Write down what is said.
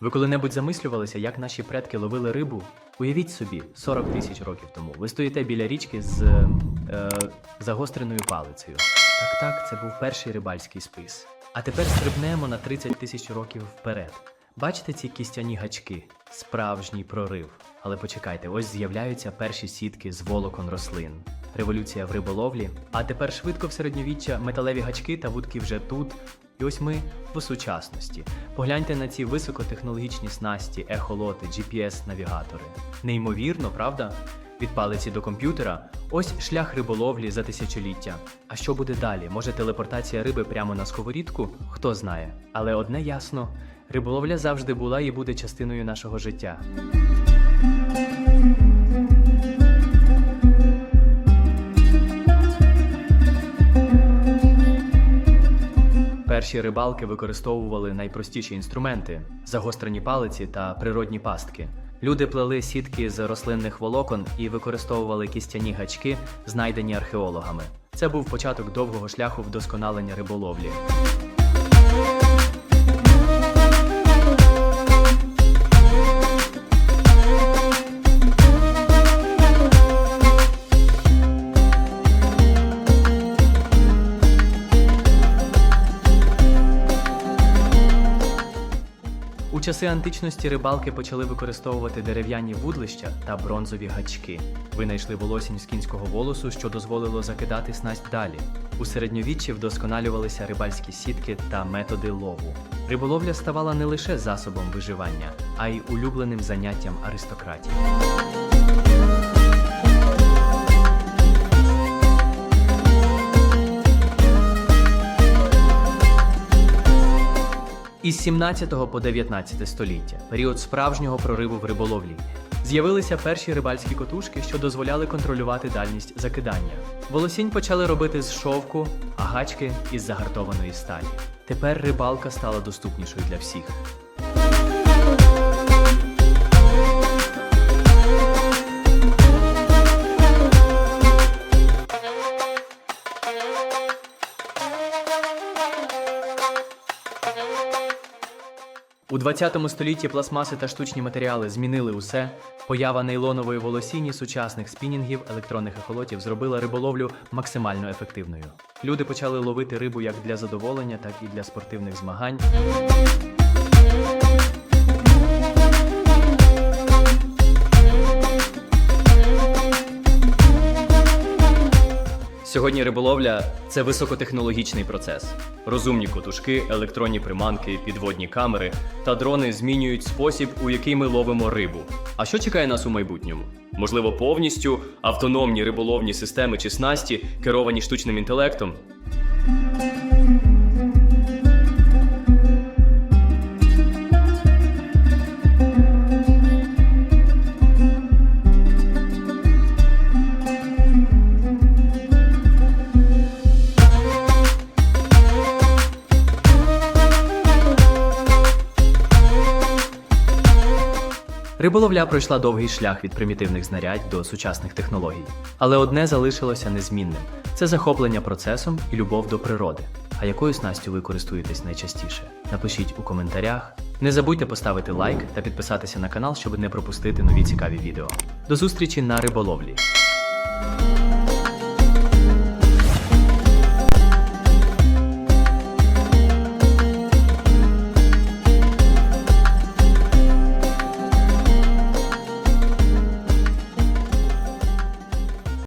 Ви коли-небудь замислювалися, як наші предки ловили рибу? Уявіть собі, 40 тисяч років тому. Ви стоїте біля річки з е, загостреною палицею. Так, так, це був перший рибальський спис. А тепер стрибнемо на 30 тисяч років вперед. Бачите ці кістяні гачки? Справжній прорив. Але почекайте, ось з'являються перші сітки з волокон рослин. Революція в риболовлі. А тепер швидко в середньовіччя металеві гачки та вудки вже тут. І ось ми в сучасності. Погляньте на ці високотехнологічні снасті, ехолоти, GPS-навігатори. Неймовірно, правда? Від палиці до комп'ютера ось шлях риболовлі за тисячоліття. А що буде далі? Може телепортація риби прямо на сковорідку? Хто знає. Але одне ясно: риболовля завжди була і буде частиною нашого життя. Перші рибалки використовували найпростіші інструменти загострені палиці та природні пастки. Люди плели сітки з рослинних волокон і використовували кістяні гачки, знайдені археологами. Це був початок довгого шляху вдосконалення риболовлі. У часи античності рибалки почали використовувати дерев'яні вудлища та бронзові гачки. Винайшли волосінь з кінського волосу, що дозволило закидати снасть далі. У середньовіччі вдосконалювалися рибальські сітки та методи лову. Риболовля ставала не лише засобом виживання, а й улюбленим заняттям аристократії. Із 17 по 19 століття, період справжнього прориву в риболовлі, з'явилися перші рибальські котушки, що дозволяли контролювати дальність закидання. Волосінь почали робити з шовку, а гачки із загартованої сталі. Тепер рибалка стала доступнішою для всіх. У 20 столітті пластмаси та штучні матеріали змінили усе. Поява нейлонової волосіні, сучасних спінінгів, електронних ехолотів зробила риболовлю максимально ефективною. Люди почали ловити рибу як для задоволення, так і для спортивних змагань. Сьогодні риболовля це високотехнологічний процес. Розумні котушки, електронні приманки, підводні камери та дрони змінюють спосіб, у який ми ловимо рибу. А що чекає нас у майбутньому? Можливо, повністю автономні риболовні системи чи снасті, керовані штучним інтелектом? Риболовля пройшла довгий шлях від примітивних знарядь до сучасних технологій. Але одне залишилося незмінним: це захоплення процесом і любов до природи. А якою снастю ви користуєтесь найчастіше? Напишіть у коментарях. Не забудьте поставити лайк та підписатися на канал, щоб не пропустити нові цікаві відео. До зустрічі на риболовлі!